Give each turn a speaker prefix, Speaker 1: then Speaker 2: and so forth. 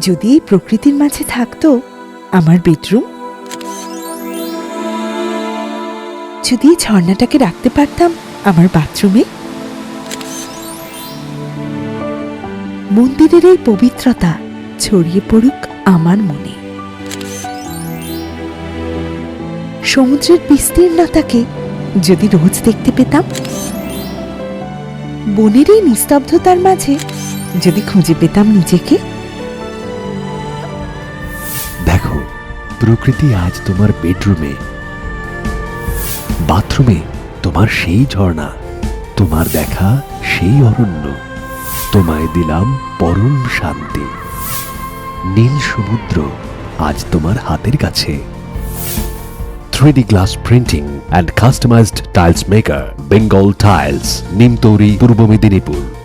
Speaker 1: যদি এই প্রকৃতির মাঝে থাকতো, আমার বেডরুম? যদি এই ঝর্ণাটাকে রাখতে পারতাম আমার বাথরুমে? মন্দিরের এই পবিত্রতা ছড়িয়ে পড়ুক আমার মনে। সমুদ্রের বিস্তীর্ণতাকে যদি রোজ দেখতে পেতাম? বনের এই নিস্তব্ধতার মাঝে যদি খুঁজে পেতাম নিজেকে?
Speaker 2: প্রকৃতি আজ তোমার বেডরুমে। বাথরুমে তোমার সেই ঝর্ণা, তোমার দেখা সেই অরণ্য, তোমায় দিলাম পরম শান্তি। নীল সমুদ্র আজ তোমার হাতের কাছে। 3D glass printing and customized tiles maker Bengal Tiles Nimtouri, Purba Medinipur.